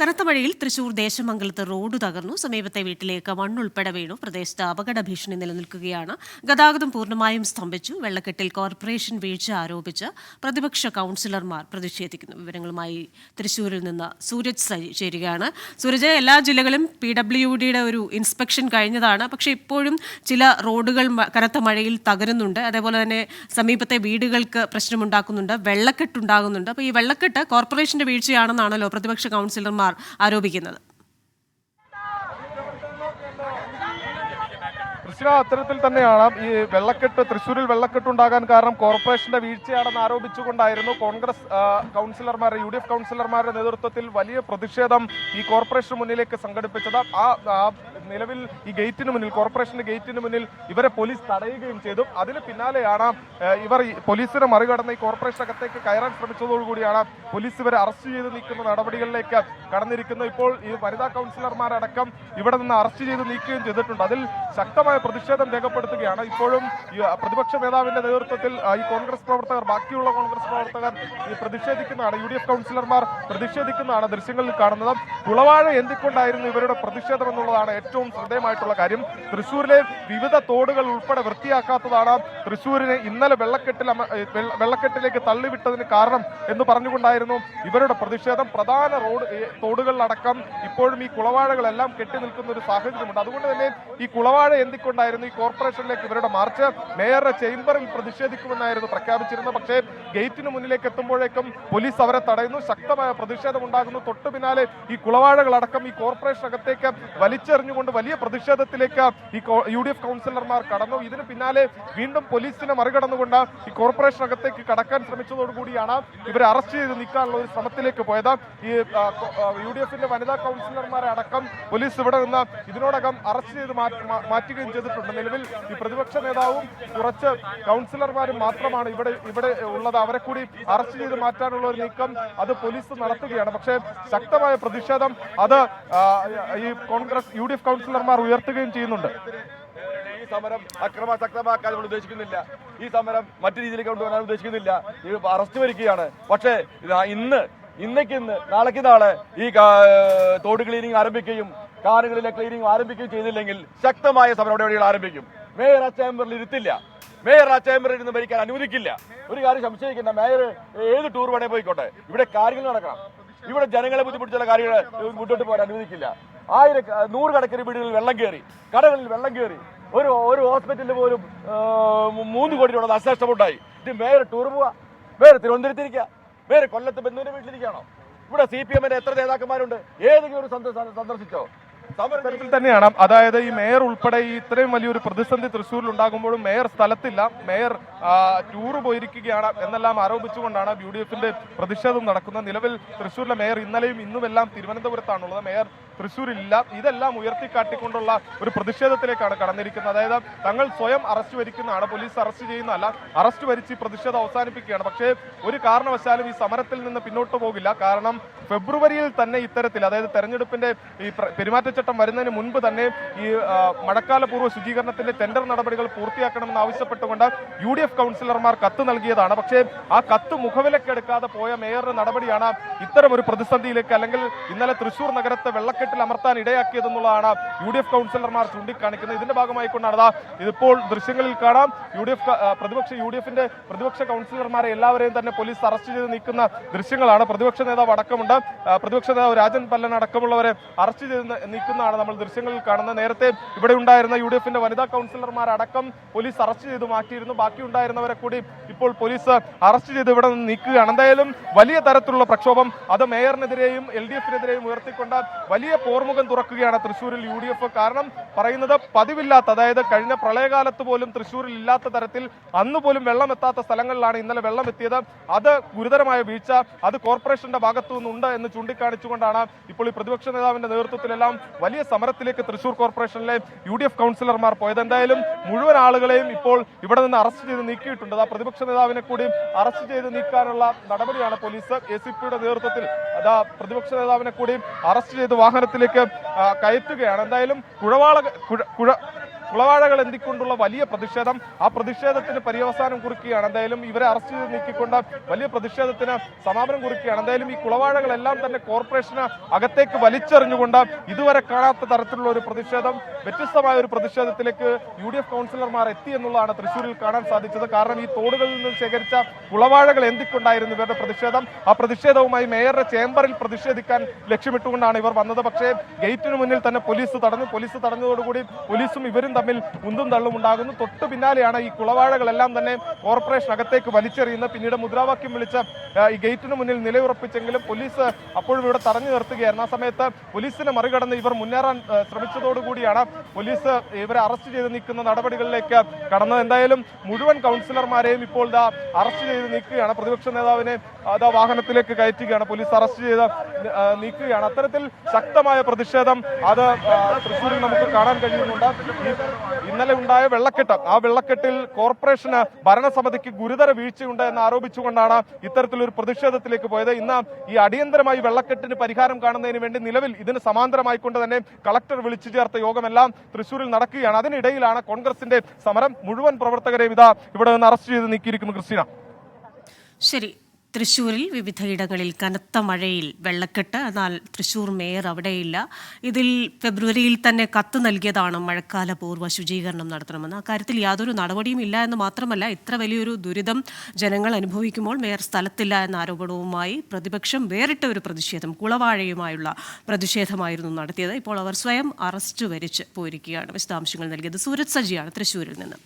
കനത്ത മഴയിൽ തൃശൂർ ദേശമംഗലത്ത് റോഡ് തകർന്നു. സമീപത്തെ വീട്ടിലേക്ക് മണ്ണുൾപ്പെടെ വീണു. പ്രദേശത്ത് അപകട ഭീഷണി നിലനിൽക്കുകയാണ്. ഗതാഗതം പൂർണമായും സ്തംഭിച്ചു. വെള്ളക്കെട്ടിൽ കോർപ്പറേഷൻ വീഴ്ച ആരോപിച്ച് പ്രതിപക്ഷ കൗൺസിലർമാർ പ്രതിഷേധിക്കുന്നു. വിവരങ്ങളുമായി തൃശൂരിൽ നിന്ന് സൂരജ് ചേരുകയാണ്. സൂരജ് എല്ലാ ജില്ലകളും പി ഡബ്ല്യു ഡിയുടെ ഒരു ഇൻസ്പെക്ഷൻ കഴിഞ്ഞതാണ്. പക്ഷെ ഇപ്പോഴും ചില റോഡുകൾ കനത്ത മഴയിൽ തകരുന്നുണ്ട്. അതേപോലെ തന്നെ സമീപത്തെ വീടുകൾക്ക് പ്രശ്നമുണ്ടാക്കുന്നുണ്ട്. വെള്ളക്കെട്ടുണ്ടാകുന്നുണ്ട് അപ്പോൾ ഈ വെള്ളക്കെട്ട് കോർപ്പറേഷന്റെ വീഴ്ചയാണെന്നാണല്ലോ പ്രതിപക്ഷ കൗൺസിലർമാർ ആരോപിക്കുന്നത്. കൃഷ്ണ അത്തരത്തിൽ തന്നെയാണ് ഈ വെള്ളക്കെട്ട് തൃശ്ശൂരിൽ വെള്ളക്കെട്ട് ഉണ്ടാകാൻ കാരണം കോർപ്പറേഷന്റെ വീഴ്ചയാണെന്ന് ആരോപിച്ചുകൊണ്ടായിരുന്നു കോൺഗ്രസ് കൗൺസിലർമാരെ യു ഡി എഫ് കൗൺസിലർമാരുടെ നേതൃത്വത്തിൽ വലിയ പ്രതിഷേധം ഈ കോർപ്പറേഷന് മുന്നിലേക്ക് സംഘടിപ്പിച്ചത്. ആ നിലവിൽ ഈ ഗേറ്റിന് മുന്നിൽ കോർപ്പറേഷന്റെ ഗേറ്റിന് മുന്നിൽ ഇവരെ പോലീസ് തടയുകയും ചെയ്തു. അതിന് പിന്നാലെയാണ് ഇവർ പോലീസിനെ മറികടന്ന് ഈ കോർപ്പറേഷൻ അകത്തേക്ക് കയറാൻ ശ്രമിച്ചതോടുകൂടിയാണ് പോലീസ് ഇവരെ അറസ്റ്റ് ചെയ്ത് നീക്കുന്ന നടപടികളിലേക്ക് കടന്നിരിക്കുന്നത്. ഇപ്പോൾ ഈ വനിതാ കൗൺസിലർമാരടക്കം ഇവിടെ നിന്ന് അറസ്റ്റ് ചെയ്ത് നീക്കുകയും ചെയ്തിട്ടുണ്ട്. അതിൽ ശക്തമായ പ്രതിഷേധം രേഖപ്പെടുത്തുകയാണ്. ഇപ്പോഴും പ്രതിപക്ഷ നേതാവിന്റെ നേതൃത്വത്തിൽ ഈ കോൺഗ്രസ് പ്രവർത്തകർ ബാക്കിയുള്ള കോൺഗ്രസ് പ്രവർത്തകർ പ്രതിഷേധിക്കുന്നതാണ്. യു ഡി എഫ് കൗൺസിലർമാർ പ്രതിഷേധിക്കുന്നതാണ് ദൃശ്യങ്ങളിൽ കാണുന്നത്. കുളവാഴ എന്തിക്കൊണ്ടായിരുന്നു ഇവരുടെ പ്രതിഷേധം എന്നുള്ളതാണ് ഏറ്റവും ശ്രദ്ധേയമായിട്ടുള്ള കാര്യം തൃശ്ശൂരിലെ വിവിധ തോടുകൾ ഉൾപ്പെടെ വൃത്തിയാക്കാത്തതാണ് തൃശ്ശൂരിനെ ഇന്നലെ വെള്ളക്കെട്ടിൽ വെള്ളക്കെട്ടിലേക്ക് തള്ളിവിട്ടതിന് കാരണം എന്ന് പറഞ്ഞുകൊണ്ടായിരുന്നു ഇവരുടെ പ്രതിഷേധം. പ്രധാന റോഡ് തോടുകളിലടക്കം ഇപ്പോഴും ഈ കുളവാഴകളെല്ലാം കെട്ടി നിൽക്കുന്ന ഒരു സാഹചര്യമുണ്ട്. അതുകൊണ്ട് തന്നെ ഈ കുളവാഴ എന്തിക്കൊണ്ടായിരുന്നു ഈ കോർപ്പറേഷനിലേക്ക് ഇവരുടെ മാർച്ച്? മേയറുടെ ചേംബറിൽ പ്രതിഷേധിക്കുമെന്നായിരുന്നു പ്രഖ്യാപിച്ചിരുന്നത്. പക്ഷേ ഗേറ്റിന് മുന്നിലേക്ക് എത്തുമ്പോഴേക്കും പോലീസ് അവരെ തടയുന്നു. ശക്തമായ പ്രതിഷേധം ഉണ്ടാകുന്നു തൊട്ടു പിന്നാലെ ഈ കുളവാഴകളടക്കം ഈ കോർപ്പറേഷൻ അകത്തേക്ക് വലിച്ചെറിഞ്ഞുകൊണ്ട് വലിയ പ്രതിഷേധത്തിലേക്ക് ഈ യു ഡി എഫ് കൗൺസിലർമാർ കടന്നു. ഇതിന് പിന്നാലെ വീണ്ടും പോലീസിനെ മറികടന്നുകൊണ്ട് ഈ കോർപ്പറേഷൻ അകത്തേക്ക് കടക്കാൻ ശ്രമിച്ചതോടുകൂടിയാണ് ഇവരെ അറസ്റ്റ് ചെയ്ത് നിൽക്കാനുള്ള ഒരു ശ്രമത്തിലേക്ക് പോയത്. ഈ യു ഡി എഫിന്റെ വനിതാ കൗൺസിലർമാരെ അടക്കം പോലീസ് ഇവിടെ നിന്ന് ഇതിനോടകം അറസ്റ്റ് ചെയ്ത് മാറ്റി- മാറ്റുകയും ചെയ്തിട്ടുണ്ട്. നിലവിൽ ഈ പ്രതിപക്ഷ നേതാവും കുറച്ച് കൗൺസിലർമാരും മാത്രമാണ് ഇവിടെ ഇവിടെ ഉള്ളത്. അവരെ കൂടി അറസ്റ്റ് ചെയ്ത് മാറ്റാനുള്ള ഒരു നീക്കം അത് പോലീസ് നടത്തുകയാണ്. പക്ഷേ ശക്തമായ പ്രതിഷേധം അത് ഈ കോൺഗ്രസ് യു ഡി എഫ് കൗൺസിലർമാർ ഉയർത്തുകയും ചെയ്യുന്നുണ്ട്. ഈ സമരം അക്രമാസക്തമാക്കാൻ നമ്മൾ ഉദ്ദേശിക്കുന്നില്ല. ഈ സമരം മറ്റു രീതിയിലേക്ക് കൊണ്ടുവരാൻ ഉദ്ദേശിക്കുന്നില്ല. അറസ്റ്റ് വരികയാണ്. പക്ഷേ ഇന്ന് ഇന്നേക്കിന്ന് നാളേക്ക് നാളെ ഈ തോട് ക്ലീനിങ് ആരംഭിക്കുകയും കാറുകളിലെ ക്ലീനിങ് ആരംഭിക്കുകയും ചെയ്തില്ലെങ്കിൽ ശക്തമായ സമര നടപടികൾ ആരംഭിക്കും. മേയർ ആ ചേംബറിൽ ഇരുത്തില്ല. മേയർ ആ ചേംബറിൽ ഇരുന്ന് ഭരിക്കാൻ അനുവദിക്കില്ല. ഒരു കാര്യം സംശയിക്കുന്ന മേയർ ഏത് ടൂർ വേണേ പോയിക്കോട്ടെ. ഇവിടെ കാര്യങ്ങൾ നടക്കണം. ഇവിടെ ജനങ്ങളെ ബുദ്ധിമുട്ടിച്ചുള്ള കാര്യങ്ങൾ മുന്നോട്ട് പോകാൻ അനുവദിക്കില്ല. ആയിരം നൂറുകണക്കിന് വീടുകളിൽ വെള്ളം കയറി കടകളിൽ വെള്ളം കയറി ഒരു ഒരു ഹോസ്പിറ്റലിൽ പോലും മൂന്ന് കോടി രൂപ നഷ്ടമുണ്ടായി ഇത് വേറെ ടൂർ പോവാ. വേറെ തിരുവനന്തപുരത്തിരിക്കുക വേറെ കൊല്ലത്ത് ബന്ധുവിന്റെ വീട്ടിലിരിക്കുകയാണോ? ഇവിടെ സി പി എമ്മിന്റെ എത്ര നേതാക്കന്മാരുണ്ട്? ഏതെങ്കിലും ഒരു സന്ദർശിച്ചോ? സമരം ഇത്തരത്തിൽ തന്നെയാണ്. അതായത് ഈ മേയർ ഉൾപ്പെടെ ഈ ഇത്രയും വലിയൊരു പ്രതിസന്ധി തൃശ്ശൂരിൽ ഉണ്ടാകുമ്പോഴും മേയർ സ്ഥലത്തില്ല. മേയർ ടൂർ പോയിരിക്കുകയാണ് എന്നെല്ലാം ആരോപിച്ചുകൊണ്ടാണ് യു ഡി എഫിന്റെ പ്രതിഷേധം നടക്കുന്നത്. നിലവിൽ തൃശ്ശൂരിലെ മേയർ ഇന്നലെയും ഇന്നുമെല്ലാം തിരുവനന്തപുരത്താണുള്ളത്. മേയർ തൃശ്ശൂരില്ല ഇതെല്ലാം ഉയർത്തിക്കാട്ടിക്കൊണ്ടുള്ള ഒരു പ്രതിഷേധത്തിലേക്കാണ് കടന്നിരിക്കുന്നത്. അതായത് തങ്ങൾ സ്വയം അറസ്റ്റ് വരിക്കുന്നതാണ്. പോലീസ് അറസ്റ്റ് ചെയ്യുന്നതല്ല. അറസ്റ്റ് വരിച്ച് ഈ പ്രതിഷേധം അവസാനിപ്പിക്കുകയാണ്. പക്ഷേ ഒരു കാരണവശാലും ഈ സമരത്തിൽ നിന്ന് പിന്നോട്ട് പോകില്ല. കാരണം ഫെബ്രുവരിയിൽ തന്നെ ഇത്തരത്തിൽ അതായത് തെരഞ്ഞെടുപ്പിന്റെ ഈ പ്ര- പെരുമാറ്റച്ചട്ടം വരുന്നതിന് മുൻപ് തന്നെ ഈ മഴക്കാലപൂർവ ശുചീകരണത്തിന്റെ ടെൻഡർ നടപടികൾ പൂർത്തിയാക്കണമെന്ന് ആവശ്യപ്പെട്ടുകൊണ്ട് യു ഡി എഫ് കൗൺസിലർമാർ കത്ത് നൽകിയതാണ്. പക്ഷേ ആ കത്ത് മുഖവിലക്കെടുക്കാതെ പോയ മേയറുടെ നടപടിയാണ് ഇത്തരം ഒരു പ്രതിസന്ധിയിലേക്ക് അല്ലെങ്കിൽ ഇന്നലെ തൃശൂർ നഗരത്തെ വെള്ളക്കെട്ടിൽ അമർത്താൻ ഇടയാക്കിയതെന്നുള്ളതാണ് യു ഡി എഫ് കൗൺസിലർമാർ ചൂണ്ടിക്കാണിക്കുന്നത്. ഇതിന്റെ ഭാഗമായിക്കൊണ്ടാണ് ദാ ഇതിപ്പോൾ ദൃശ്യങ്ങളിൽ കാണാം. യു ഡി എഫ് പ്രതിപക്ഷ യു ഡി എഫിന്റെ പ്രതിപക്ഷ കൗൺസിലർമാരെ എല്ലാവരെയും തന്നെ പോലീസ് അറസ്റ്റ് ചെയ്ത് നീക്കുന്ന ദൃശ്യങ്ങളാണ്. പ്രതിപക്ഷ നേതാവ് അടക്കമുണ്ട്. പ്രതിപക്ഷ നേതാവ് രാജൻ പല്ലൻ അടക്കമുള്ളവരെ അറസ്റ്റ് ചെയ്ത് ന- നീക്കുന്നതാണ് നമ്മൾ ദൃശ്യങ്ങളിൽ കാണുന്നത് നേരത്തെ ഇവിടെ ഉണ്ടായിരുന്ന യു ഡി എഫിന്റെ വനിതാ കൗൺസിലർമാർ അടക്കം പോലീസ് അറസ്റ്റ് ചെയ്ത് മാറ്റിയിരുന്നു. ബാക്കി ഉണ്ടായിരുന്നവരെ കൂടി ഇപ്പോൾ പോലീസ് അറസ്റ്റ് ചെയ്ത് ഇവിടെ നിന്ന് നീക്കുകയാണ്. എന്തായാലും വലിയ തരത്തിലുള്ള പ്രക്ഷോഭം അത് മേയറിനെതിരെയും എൽ ഡി എഫിനെതിരെയും ഉയർത്തിക്കൊണ്ട് വലിയ പോർമുഖം തുറക്കുകയാണ് തൃശ്ശൂരിൽ യു ഡി എഫ്. കാരണം പറയുന്നത് പതിവില്ലാത്ത അതായത് കഴിഞ്ഞ പ്രളയകാലത്ത് പോലും തൃശ്ശൂരിൽ ഇല്ലാത്ത തരത്തിൽ അന്ന് പോലും വെള്ളം എത്താത്ത സ്ഥലങ്ങളിലാണ് ഇന്നലെ വെള്ളം എത്തിയത്. അത് ഗുരുതരമായ വീഴ്ച അത് കോർപ്പറേഷന്റെ ഭാഗത്തു നിന്നുണ്ട് എന്ന് ചൂണ്ടിക്കാണിച്ചുകൊണ്ടാണ് ഇപ്പോൾ ഈ പ്രതിപക്ഷ നേതാവിന്റെ നേതൃത്വത്തിലെല്ലാം വലിയ സമരത്തിലേക്ക് തൃശൂർ കോർപ്പറേഷനിലെ യു ഡി എഫ് കൗൺസിലർമാർ പോയത്. എന്തായാലും മുഴുവൻ ആളുകളെയും ഇപ്പോൾ ഇവിടെ നിന്ന് അറസ്റ്റ് ചെയ്ത് നീക്കിയിട്ടുണ്ട്. ആ പ്രതിപക്ഷ നേതാവിനെ കൂടി അറസ്റ്റ് ചെയ്ത് നീക്കാനുള്ള നടപടിയാണ് പോലീസ് എ സി പിയുടെ നേതൃത്വത്തിൽ അതാ പ്രതിപക്ഷ നേതാവിനെ കൂടി അറസ്റ്റ് ചെയ്ത് വാഹനത്തിലേക്ക് കയറ്റുകയാണ്. എന്തായാലും കുഴവാള കുഴ- കുളവാഴകൾ എന്തിക്കൊണ്ടുള്ള വലിയ പ്രതിഷേധം? ആ പ്രതിഷേധത്തിന് പര്യവസാനം കുറിക്കുകയാണ്. എന്തായാലും ഇവരെ അറസ്റ്റ് ചെയ്ത് നീക്കിക്കൊണ്ട് വലിയ പ്രതിഷേധത്തിന് സമാപനം കുറിക്കുകയാണ്. എന്തായാലും ഈ കുളവാഴകളെല്ലാം തന്നെ കോർപ്പറേഷന് അകത്തേക്ക് വലിച്ചെറിഞ്ഞുകൊണ്ട് ഇതുവരെ കാണാത്ത തരത്തിലുള്ള ഒരു പ്രതിഷേധം വ്യത്യസ്തമായ ഒരു പ്രതിഷേധത്തിലേക്ക് യു ഡി എഫ് കൗൺസിലർമാർ എത്തി എന്നുള്ളതാണ് തൃശ്ശൂരിൽ കാണാൻ സാധിച്ചത്. കാരണം ഈ തോടുകളിൽ നിന്ന് ശേഖരിച്ച കുളവാഴകൾ എന്തിക്കൊണ്ടായിരുന്നു ഇവരുടെ പ്രതിഷേധം? ആ പ്രതിഷേധവുമായി മേയറുടെ ചേംബറിൽ പ്രതിഷേധിക്കാൻ ലക്ഷ്യമിട്ടുകൊണ്ടാണ് ഇവർ വന്നത്. പക്ഷേ ഗേറ്റിന് മുന്നിൽ തന്നെ പോലീസ് തടഞ്ഞു. പോലീസ് തടഞ്ഞതോടുകൂടി പോലീസും ഇവരും തമ്മിൽ ഉന്തും തള്ളും ഉണ്ടാകുന്നു. തൊട്ടു പിന്നാലെയാണ് ഈ കുളവാഴകളെല്ലാം തന്നെ കോർപ്പറേഷൻ അകത്തേക്ക് വലിച്ചെറിയുന്നത്. പിന്നീട് മുദ്രാവാക്യം വിളിച്ച ഈ ഗേറ്റിന് മുന്നിൽ നിലയുറപ്പിച്ചെങ്കിലും പോലീസ് അപ്പോഴും ഇവിടെ തടഞ്ഞു നിർത്തുകയായിരുന്നു. ആ സമയത്ത് പോലീസിനെ മറികടന്ന് ഇവർ മുന്നേറാൻ ശ്രമിച്ചതോടുകൂടിയാണ് പോലീസ് ഇവരെ അറസ്റ്റ് ചെയ്ത് നീക്കുന്ന നടപടികളിലേക്ക് കടന്നത്. എന്തായാലും മുഴുവൻ കൗൺസിലർമാരെയും ഇപ്പോൾ ഇതാ അറസ്റ്റ് ചെയ്ത് നീക്കുകയാണ് പ്രതിപക്ഷ നേതാവിനെ അതാ വാഹനത്തിലേക്ക് കയറ്റുകയാണ്. പോലീസ് അറസ്റ്റ് ചെയ്ത് നീക്കുകയാണ്. അത്തരത്തിൽ ശക്തമായ പ്രതിഷേധം അത് തൃശ്ശൂരിൽ നമുക്ക് കാണാൻ കഴിയുന്നുണ്ട്. ഇന്നലെ ഉണ്ടായ വെള്ളക്കെട്ട്. ആ വെള്ളക്കെട്ടിൽ കോർപ്പറേഷന് ഭരണസമിതിക്ക് ഗുരുതര വീഴ്ചയുണ്ട് എന്ന് ആരോപിച്ചുകൊണ്ടാണ് ഇത്തരത്തിലൊരു പ്രതിഷേധത്തിലേക്ക് പോയത്. ഇന്ന് ഈ അടിയന്തരമായി വെള്ളക്കെട്ടിന് പരിഹാരം കാണുന്നതിന് വേണ്ടി നിലവിൽ ഇതിന് സമാന്തരമായിക്കൊണ്ട് തന്നെ കളക്ടർ വിളിച്ചു ചേർത്ത യോഗമെല്ലാം തൃശൂരിൽ നടക്കുകയാണ്. അതിനിടയിലാണ് കോൺഗ്രസിന്റെ സമരം മുഴുവൻ പ്രവർത്തകരെ ഇതാ ഇവിടെ നിന്ന് അറസ്റ്റ് ചെയ്ത് നീക്കിയിരിക്കുന്നു ക്രിസ്റ്റീന. ശരി. തൃശ്ശൂരിൽ വിവിധയിടങ്ങളിൽ കനത്ത മഴയിൽ വെള്ളക്കെട്ട്. എന്നാൽ തൃശ്ശൂർ മേയർ അവിടെയില്ല. ഇതിൽ ഫെബ്രുവരിയിൽ തന്നെ കത്ത് നൽകിയതാണ് മഴക്കാല പൂർവ ശുചീകരണം നടത്തണമെന്ന്. അക്കാര്യത്തിൽ യാതൊരു നടപടിയും ഇല്ല എന്ന് മാത്രമല്ല ഇത്ര വലിയൊരു ദുരിതം ജനങ്ങൾ അനുഭവിക്കുമ്പോൾ മേയർ സ്ഥലത്തില്ല എന്ന ആരോപണവുമായി പ്രതിപക്ഷം വേറിട്ട ഒരു പ്രതിഷേധം കുളവാഴയുമായുള്ള പ്രതിഷേധമായിരുന്നു നടത്തിയത്. ഇപ്പോൾ അവർ സ്വയം അറസ്റ്റ് വരിച്ച് പോയിരിക്കുകയാണ്. വിശദാംശങ്ങൾ നൽകിയത് സൂരജ് സജിയാണ് തൃശ്ശൂരിൽ നിന്ന്.